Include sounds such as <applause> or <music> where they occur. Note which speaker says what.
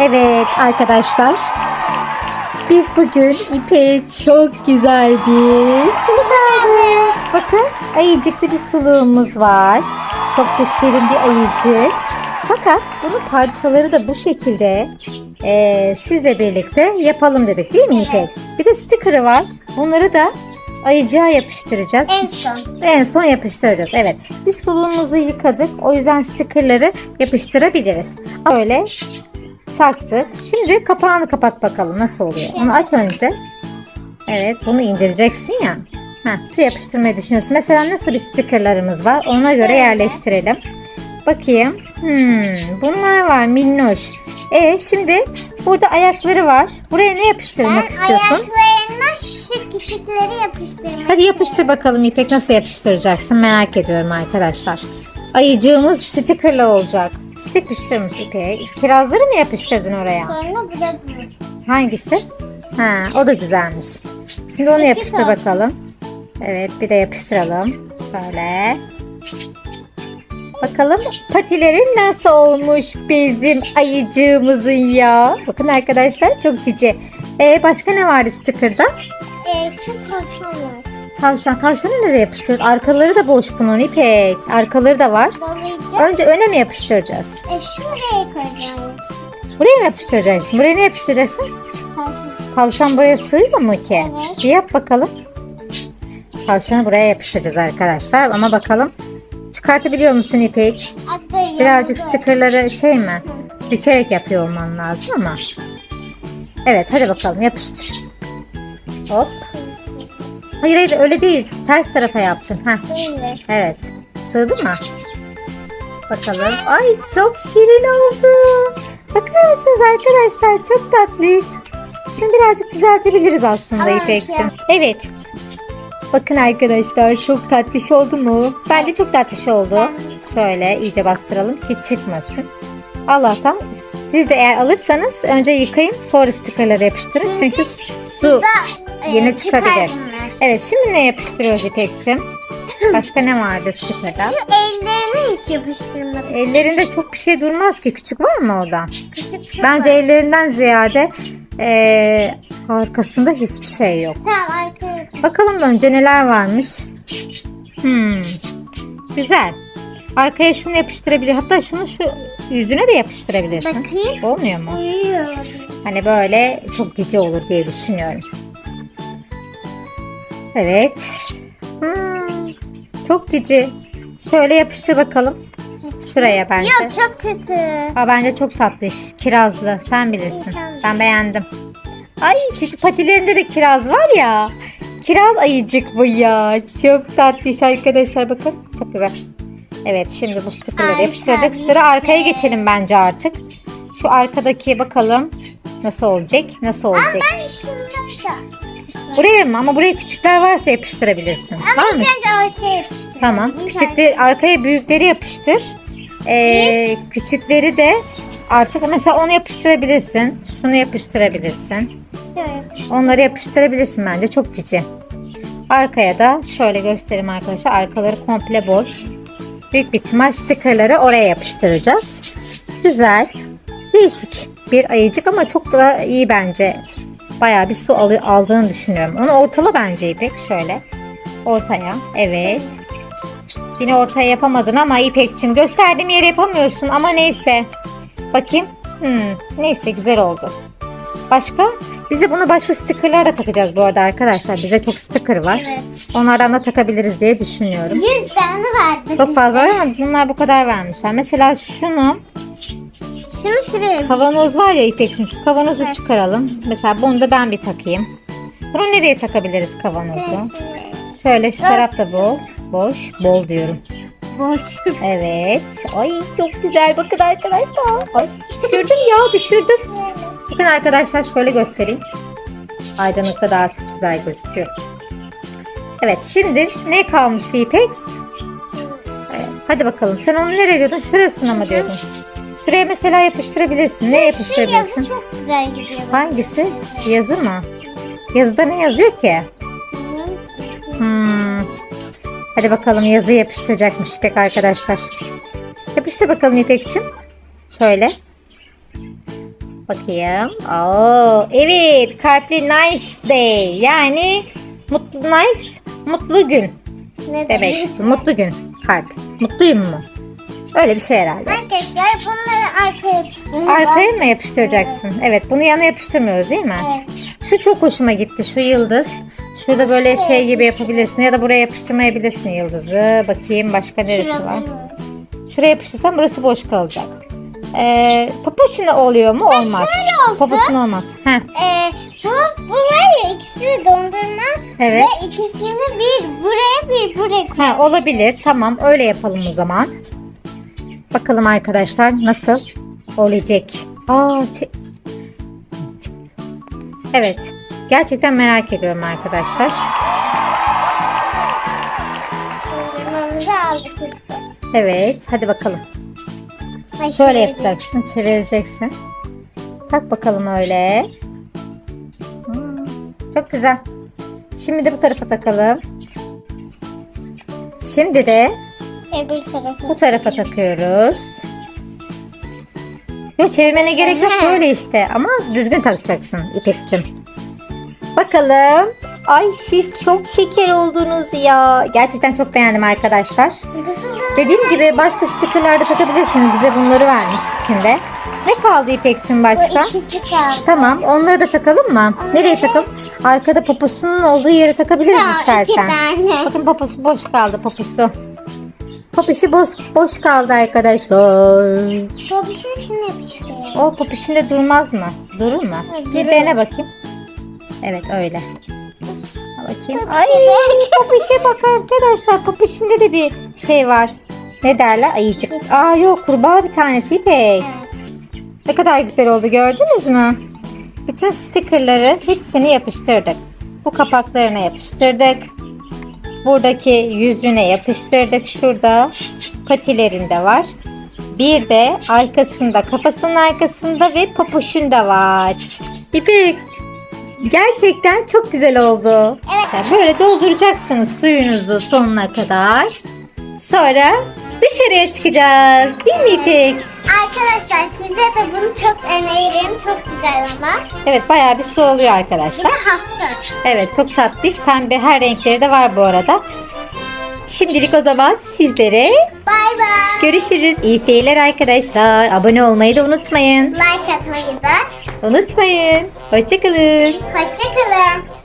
Speaker 1: Evet arkadaşlar. Biz bugün İpek'e çok güzel bir suluk aldık. Bakın ayıcıklı bir suluğumuz var. Çok da şirin bir ayıcık. Fakat bunun parçaları da bu şekilde eee, sizle birlikte yapalım dedik değil mi İpek? Bir de sticker'ı var. Bunları da ayıcığa yapıştıracağız.
Speaker 2: En son.
Speaker 1: En son yapıştıracağız. Evet. Biz suluğumuzu yıkadık. O yüzden stickerları yapıştırabiliriz. Böyle taktık. Şimdi kapağını kapat bakalım nasıl oluyor. Onu aç önce. Evet bunu indireceksin ya. Heh, nasıl yapıştırmayı düşünüyorsun? Mesela nasıl bir stickerlarımız var? Ona göre yerleştirelim. Bakayım. Hmm, bunlar var minnoş. E şimdi burada ayakları var. Buraya ne yapıştırmak
Speaker 2: Ben
Speaker 1: istiyorsun?
Speaker 2: ayaklarına şu küçükleri yapıştırmak
Speaker 1: Hadi yapıştır bakalım İpek nasıl yapıştıracaksın merak ediyorum arkadaşlar. Ayıcığımız stickerla olacak. Stick yapıştırmış İpek. Kirazları mı yapıştırdın oraya?
Speaker 2: Sonra bu da bu.
Speaker 1: Hangisi? Ha, o da güzelmiş. Şimdi onu
Speaker 2: Eşit
Speaker 1: yapıştır
Speaker 2: olsun.
Speaker 1: bakalım. Evet bir de yapıştıralım. Şöyle. Bakalım patileri nasıl olmuş bizim ayıcığımızın ya. Bakın arkadaşlar çok cici. Ee, başka ne vardı sticker'da?
Speaker 2: Ee, şu tavşan var.
Speaker 1: Tavşan. Tavşanı nereye yapıştırıyoruz? Arkaları da boş bunun İpek. Arkaları da var. Önce öne mi yapıştıracağız?
Speaker 2: e, şuraya koyacağız.
Speaker 1: Buraya mı yapıştıracaksın? Buraya ne yapıştıracaksın?
Speaker 2: Tavşan.
Speaker 1: Tavşan buraya sığıyor mu ki?
Speaker 2: Evet.
Speaker 1: Bir yap bakalım. Tavşanı buraya yapıştıracağız arkadaşlar. Ama bakalım çıkartabiliyor musun İpek?
Speaker 2: Hatta
Speaker 1: Birazcık stickerları şey mi? Bükerek yapıyor olman lazım ama. Evet hadi bakalım yapıştır. Hop. Hayır hayır öyle değil. Ters tarafa yaptın. Heh.
Speaker 2: Böyle.
Speaker 1: Evet. Sığdı mı? Bakalım. Ay çok şirin oldu. Bakar mısınız arkadaşlar? Çok tatlış. Şunu birazcık düzeltebiliriz aslında
Speaker 2: Ama
Speaker 1: İpek'ciğim. Evet. Bakın arkadaşlar çok tatlış oldu mu? Bence çok tatlış oldu. Şöyle iyice bastıralım ki çıkmasın. Allah'tan siz de eğer alırsanız önce yıkayın sonra stikerleri yapıştırın. Çünkü su
Speaker 2: e,
Speaker 1: yeni çıkabilir. Evet şimdi ne yapıştırıyoruz İpek'ciğim? Başka ne vardı stikerden?
Speaker 2: Şu ellerini hiç yapıştırmadım.
Speaker 1: Ellerinde çok bir şey durmaz ki. Küçük var mı orada?
Speaker 2: Küçük
Speaker 1: Bence
Speaker 2: var.
Speaker 1: ellerinden ziyade eee, arkasında hiçbir şey yok.
Speaker 2: Tamam arkaya.
Speaker 1: Bakalım önce neler varmış. Hmm, güzel. Arkaya şunu yapıştırabilir. Hatta şunu şu yüzüne de yapıştırabilirsin.
Speaker 2: Bakayım.
Speaker 1: Olmuyor mu?
Speaker 2: Uyuyor.
Speaker 1: Hani böyle çok cici olur diye düşünüyorum. Evet. Hmm, çok cici. Şöyle yapıştır bakalım. Şuraya bence.
Speaker 2: Yok çok kötü.
Speaker 1: Aa, bence çok tatlış. Kirazlı. Sen bilirsin. Ben beğendim. Ay çünkü patilerinde de kiraz var ya. Kiraz ayıcık bu ya. Çok tatlış arkadaşlar bakın. Çok güzel. Evet şimdi bu stickerları yapıştırdık. Sıra arkaya geçelim bence artık. Şu arkadaki bakalım nasıl olacak? Nasıl olacak?
Speaker 2: Ben şundan da.
Speaker 1: Buraya mı? Ama buraya küçükler varsa yapıştırabilirsin.
Speaker 2: Ama
Speaker 1: Var mı?
Speaker 2: ilk önce arkaya yapıştır.
Speaker 1: Tamam. Küçükleri arkaya büyükleri yapıştır. Ee, küçükleri de artık mesela onu yapıştırabilirsin. Şunu yapıştırabilirsin.
Speaker 2: arkaya.
Speaker 1: Onları yapıştırabilirsin bence. Çok cici. Arkaya da şöyle göstereyim arkadaşlar. Arkaları komple boş. Büyük bir ihtimal stikerleri oraya yapıştıracağız. Güzel. Değişik bir ayıcık ama çok da iyi bence. Bayağı bir su aldığını düşünüyorum. Onu ortala bence İpek. Şöyle. Ortaya. Evet. Yine ortaya yapamadın ama İpek'cim gösterdiğim yere yapamıyorsun ama neyse. Bakayım. Hmm, neyse güzel oldu. Başka? Bize bunu başka stickerlar da takacağız bu arada arkadaşlar. Bize çok sticker var.
Speaker 2: Evet.
Speaker 1: Onlardan da takabiliriz diye düşünüyorum.
Speaker 2: 100 tane verdi.
Speaker 1: Çok fazla var ama bunlar bu kadar vermişler. Mesela şunu
Speaker 2: Şunu şuraya.
Speaker 1: kavanoz var ya İpek'cim şu kavanozu
Speaker 2: Evet.
Speaker 1: çıkaralım. Mesela bunu da ben bir takayım. Bunu nereye takabiliriz kavanozu? Şöyle şu tarafta bol. Boş. Bol diyorum.
Speaker 2: Boş.
Speaker 1: Evet. Ay çok güzel bakın arkadaşlar. Ay düşürdüm ya düşürdüm. Bakın arkadaşlar şöyle göstereyim. Aydınlıkta daha çok güzel gözüküyor. Evet şimdi ne kalmıştı İpek? Hadi bakalım sen onu nereye diyordun? Şurasına mı diyordun? Şuraya mesela yapıştırabilirsin. Ne
Speaker 2: Şu
Speaker 1: yapıştırabilirsin?
Speaker 2: yazı çok güzel gidiyor.
Speaker 1: Hangisi? Yazı mı? Yazıda ne yazıyor ki? Hmm. Hadi bakalım yazı yapıştıracakmış İpek arkadaşlar. Yapıştır bakalım İpek'cim. Şöyle. Bakayım. Oo, evet kalpli nice day. Yani mutlu nice mutlu gün
Speaker 2: Ne
Speaker 1: demek. mutlu gün kalp. Mutluyum mu? Öyle bir şey herhalde.
Speaker 2: Arkadaşlar bunları arkaya yapıştırın.
Speaker 1: Arkaya mı yapıştıracaksın? Evet bunu yana yapıştırmıyoruz değil mi?
Speaker 2: Evet.
Speaker 1: Şu çok hoşuma gitti şu yıldız. Şurada böyle şey gibi yapabilirsin ya da buraya yapıştırmayabilirsin yıldızı. Bakayım başka neresi var?
Speaker 2: Şurada.
Speaker 1: Şuraya yapıştırsam burası boş kalacak. Ee, papuçun oluyor mu? Olmaz.
Speaker 2: şöyle olsun.
Speaker 1: Papuçun olmaz. Heh,
Speaker 2: Ee, bu, bu var ya ikisi de dondurma
Speaker 1: evet.
Speaker 2: ve ikisini bir buraya bir buraya.
Speaker 1: Ha, olabilir. Tamam öyle yapalım o zaman. Bakalım arkadaşlar nasıl olacak. Aa, evet. Gerçekten merak ediyorum arkadaşlar. Evet. Hadi bakalım. Şöyle yapacaksın. Çevireceksin. Tak bakalım öyle. Hmm, çok güzel. Şimdi de bu tarafa takalım. Şimdi de
Speaker 2: Öbür tarafı.
Speaker 1: bu tarafa takıyoruz. Yok çevirmene gerek yok böyle işte ama düzgün takacaksın İpek'cim. Bakalım. Ay siz çok şeker oldunuz ya. Gerçekten çok beğendim arkadaşlar. Dediğim gibi başka stikerler de takabilirsiniz. Bize bunları vermiş içinde. Ne kaldı İpek'cim başka? Tamam onları da takalım mı? Nereye takalım? Arkada poposunun olduğu yere takabiliriz istersen. Bakın poposu boş kaldı poposu. Popişi boş, boş kaldı arkadaşlar.
Speaker 2: Babuşun şunu yapıştırıyor.
Speaker 1: O popişinde durmaz mı? Durur mu?
Speaker 2: Evet,
Speaker 1: Bir dene bakayım. Evet öyle. Bakayım.
Speaker 2: Popişe
Speaker 1: Ay <laughs> popişe bak arkadaşlar. Popişinde de bir şey var. Ne derler? Ayıcık. Aa yok kurbağa bir tanesi İpek. Ne kadar güzel oldu gördünüz mü? Bütün stikerleri hepsini yapıştırdık. Bu kapaklarına yapıştırdık. Buradaki yüzüne yapıştırdık. Şurada patilerinde var. Bir de arkasında, kafasının arkasında ve popuşunda var. İpek, gerçekten çok güzel oldu.
Speaker 2: Evet.
Speaker 1: Böyle dolduracaksınız suyunuzu sonuna kadar. Sonra dışarıya çıkacağız. Değil mi İpek?
Speaker 2: Arkadaşlar size de bunu çok öneririm. Çok güzel ama.
Speaker 1: Evet bayağı bir su alıyor
Speaker 2: Bir de
Speaker 1: arkadaşlar.
Speaker 2: hafta.
Speaker 1: Evet çok tatlış. Pembe her renkleri de var bu arada. Şimdilik o zaman sizlere
Speaker 2: Bay bay.
Speaker 1: görüşürüz. İyi seyirler arkadaşlar. Abone olmayı da unutmayın.
Speaker 2: Like atmayı da.
Speaker 1: Unutmayın. Hoşçakalın.
Speaker 2: Hoşçakalın.